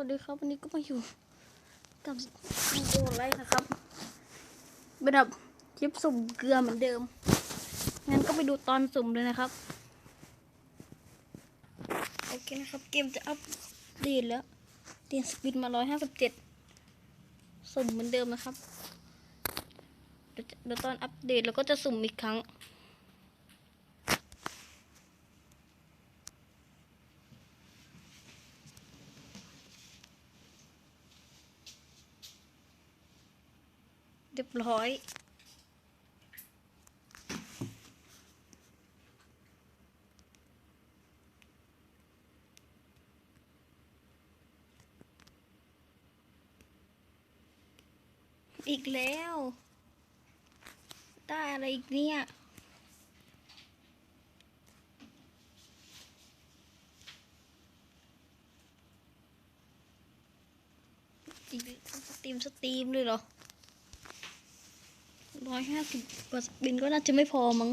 วัสดีครับวันนี้ก็มาอยู่กับวิดีโอไลฟ์นะครับเป็นแบบคลิปสุ่มเกลือเหมือนเดิมงั้นก็ไปดูตอนสุ่มเลยนะครับโอเคนะครับเกมจะอัปเดตแล้วเตียนสปินมาร้อยห้าสิบเจ็ดสุ่มเหมือนเดิมนะครับเดี๋ยวจะเดี๋ยวตอนอัปเดตเราก็จะสุ่มอีกครั้ง ร้อยอีกแล้ว ได้อะไรอีกเนี่ย อีกสตรีมสตรีมเลยเหรอ ร้อยห้าสิบกว่าบินก็น่าจะไม่พอมั้ง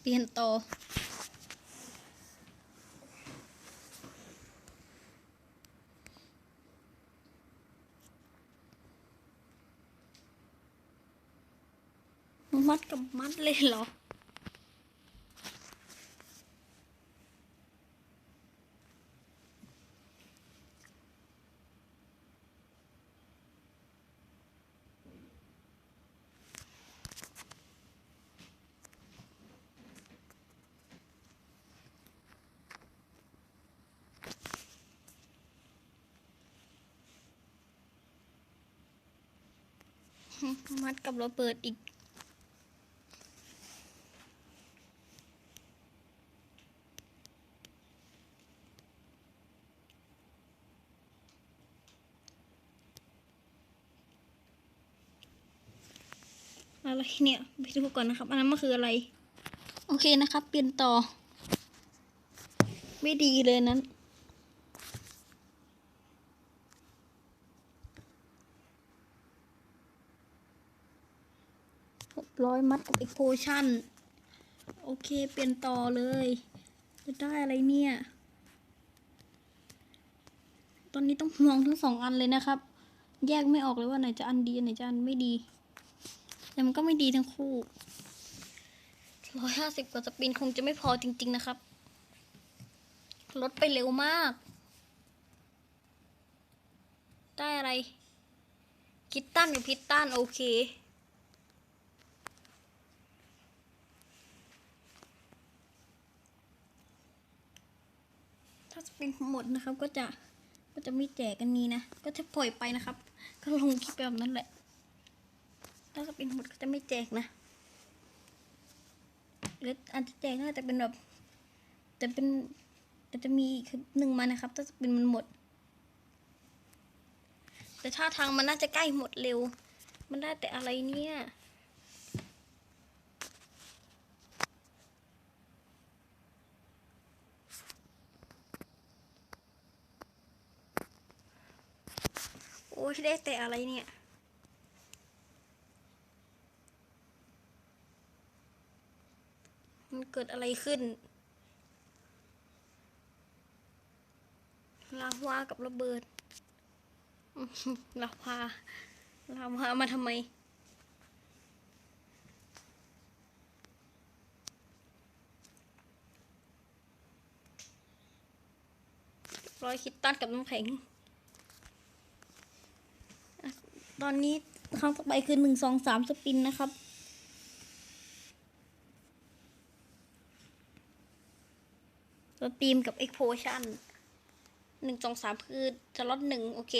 เปลี่ยนต่อมัดกับมัดเลยเหรอ มัดกับระเบิดอีก อะไรเนี่ย ไปดูก่อนนะครับ อันนั้นมันคืออะไร โอเคนะครับ เปลี่ยนต่อ ไม่ดีเลยนั้น ร้อยมัดกับอีกโพชั่น โอเค เปลี่ยนต่อเลย จะได้อะไรเนี่ย ตอนนี้ต้องมองทั้งสองอันเลยนะครับ แยกไม่ออกเลยว่าไหนจะอันดีไหนจะอันไม่ดี แต่มันก็ไม่ดีทั้งคู่ร้อยห้าสิบกว่าสปินคงจะไม่พอจริง ๆ นะครับ ลดไปเร็วมาก ได้อะไร คิตตันกับพิตตันโอเค ถ้าสปินหมดนะครับ ก็จะก็จะไม่แจกกันนี้นะ ก็จะปล่อยไปนะครับ ก็ลงคลิปแบบนั้นแหละ ถ้าสปินหมดก็จะไม่แจกนะหรืออาจจะแจกได้แต่เป็นแบบแต่เป็นแต่จะมีอีกหนึ่งมานะครับ ถ้าสปินมันหมด แต่ท่าทางมันน่าจะใกล้หมดเร็ว มันได้แต่อะไรเนี่ย โอ้ยได้แต่อะไรเนี่ยมันเกิดอะไรขึ้นลาวากับระเบิดลาวาลาวามาทำไม รอยคิดตันกับน้ำแข็ง ตอนนี้ครั้งต่อไปคือหนึ่งสองสามสปินนะครับตัวทีมกับ Explosion หนึ่งสองสามคือสล็อตหนึ่งโอเค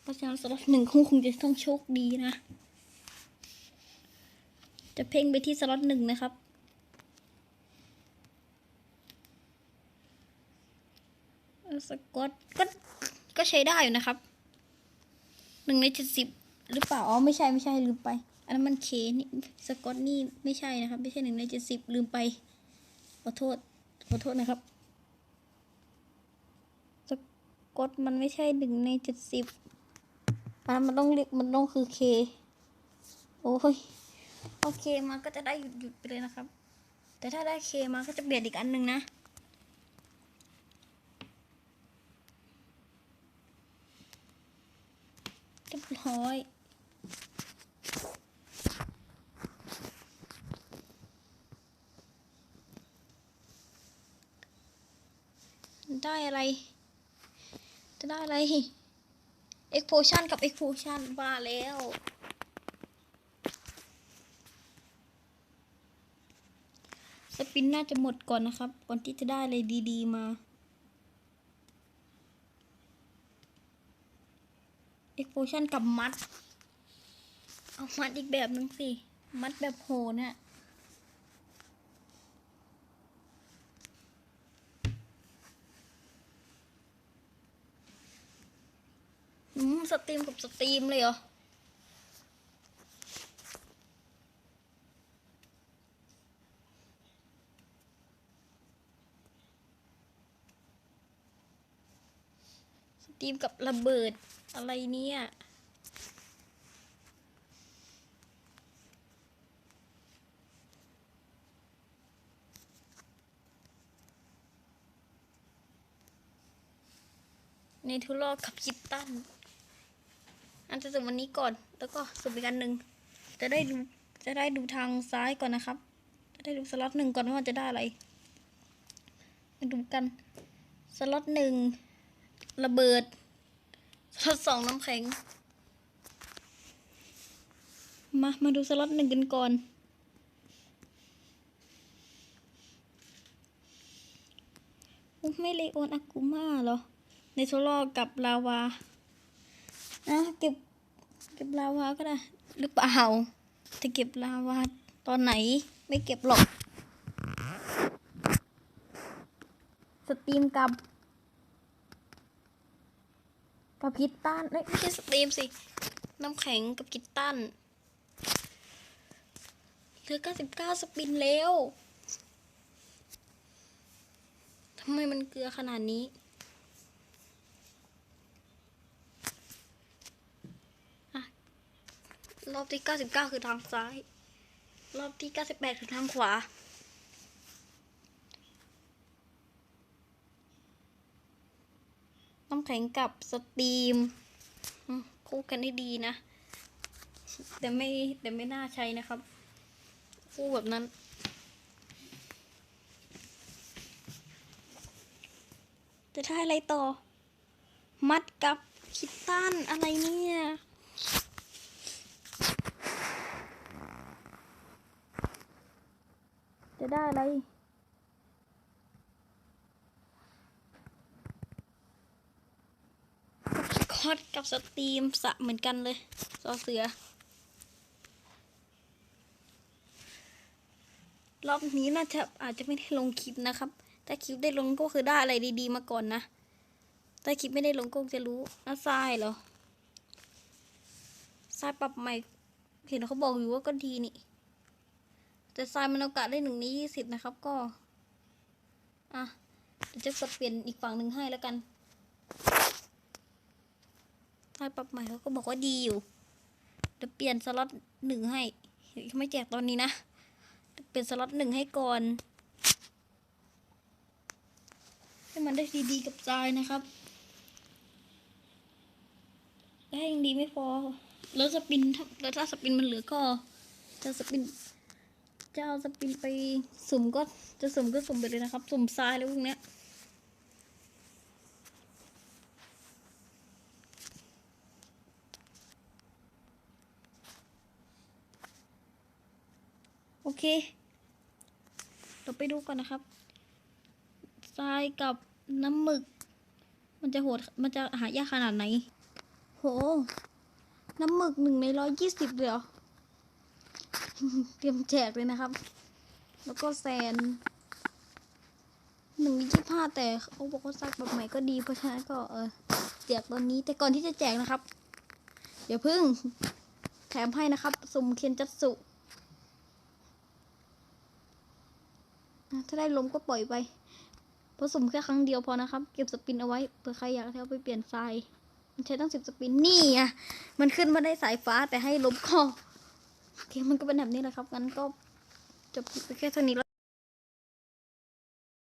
เพราะฉะนั้นสล็อตหนึ่งคงคงจะต้องโชคดีนะ จะเพ่งไปที่สล็อตหนึ่งนะครับสกอตก็ก็ใช้ได้อยู่นะครับ หนึ่งในเจ็ดสิบหรือเปล่า อ๋อ ไม่ใช่ไม่ใช่ลืมไป อันนั้นมันเคนี่สกอตนี่ไม่ใช่นะครับ ไม่ใช่หนึ่งในเจ็ดสิบลืมไป ขอโทษ ขอโทษนะครับ สกอตมันไม่ใช่หนึ่งในเจ็ดสิบอันนั้นมันต้องเรียกมันต้องคือเค โอ้ย โอเคมาก็จะได้หยุดหยุดไปเลยนะครับ แต่ถ้าได้เคมาก็จะเปลี่ยนอีกอันหนึ่งนะ้อย ได้อะไร จะได้อะไรเอ็กโพชันกับเอ็กโพชันมาแล้วสปินน่าจะหมดก่อนนะครับ ก่อนที่จะได้อะไรดี ๆ มา เอ็กโพชันกับมัด เอามัดอีกแบบหนึงสิ มัดแบบโหน่ะอืมสตรีมกับสตรีมเลยเหรอ สตรีมกับระเบิด อะไรเนี่ย ในทุลอกกับคิตตัน อันจะสุ่มวันนี้ก่อน แล้วก็สุ่มอีกอันหนึ่ง จะได้ดูจะได้ดูทางซ้ายก่อนนะครับ จะได้ดูสล็อตหนึ่งก่อนว่าจะได้อะไร มาดูกัน สล็อตหนึ่งระเบิด สล็อตสองน้ำแข็ง มา มาดูสล็อตหนึ่งกันก่อนอุ๊ยไม่เลโอนอากูมาเหรอ ในโซโลกับลาวานะเก็บ เก็บลาวาก็ได้ หรือเปล่าจะเก็บลาวาตอนไหน ไม่เก็บหรอก สตรีมกับ กับกิตตันไม่ใช่สตรีมสิ น้ำแข็งกับกิตตันเหลือ 99 สปินแล้วทำไมมันเกลือขนาดนี้รอบที่ 99 คือทางซ้าย รอบที่ 98 คือทางขวา น้ำ แข็งกับสตรีมอืมคู่กันได้ดีนะ แต่ไม่แต่ไม่น่าใช้นะครับ คู่แบบนั้น จะได้อะไรต่อ มัดกับคิตตันอะไรเนี่ยจะได้อะไร คอดกับสตรีมสะเหมือนกันเลยซอเสือ รอบนี้น่าจะอาจจะไม่ได้ลงคลิปนะครับ ถ้าคลิปได้ลงก็คือได้อะไรดีๆมาก่อนนะ ถ้าคลิปไม่ได้ลงก็จะรู้น่าทรายเหรอทรายปรับใหม่ เห็นเขาบอกอยู่ว่าก็ดีนี่ แต่ทรายมันโอกาสได้หนึ่งในยี่สิบนะครับก็ อะจะกดเปลี่ยนอีกฝั่งหนึ่งให้แล้วกัน ทรายปรับใหม่เขาก็บอกว่าดีอยู่เดี๋ยวเปลี่ยนสล็อตหนึ่งให้ไม่แจกตอนนี้นะเปลี่ยนสล็อตหนึ่งให้ก่อน ให้มันได้ดีๆกับทรายนะครับถ้ายังดีไม่พอ แล้วสปินแล้วถ้าสปินมันเหลือก็ จะสปินจะเอาสปินไปสุ่มก็จะสุ่มก็สุ่มไปเลยนะครับ สุ่มทรายแล้วพวกเนี้ย โอเคเราไปดูกันนะครับทรายกับน้ำหมึก มันจะโหดมันจะหายากขนาดไหน โห น้ำหมึกหนึ่งในร้อยยี่สิบเลยเหรอเตรียมแจกเลยนะครับ แล้วก็แซนหนึ่งยี่ห้าแต่เขาบอกว่าซักแบบใหม่ก็ดีเพราะฉะนั้นก็เออแจกตอนนี้แต่ก่อนที่จะแจกนะครับ เดี๋ยวพึ่งแถมให้นะครับ สุ่มเคียนจัตสุ อะ ถ้าได้ลมก็ปล่อยไปผสมแค่ครั้งเดียวพอนะครับ เก็บสปินเอาไว้เผื่อใครอยากเอาไปเปลี่ยนทรายมันใช้ตั้งสิบสปินนี่อะมันขึ้นมาได้สายฟ้าแต่ให้ลมก็โอเคมันก็เป็นแบบนี้แหละครับงั้นก็จบไปแค่เท่านี้แล้ว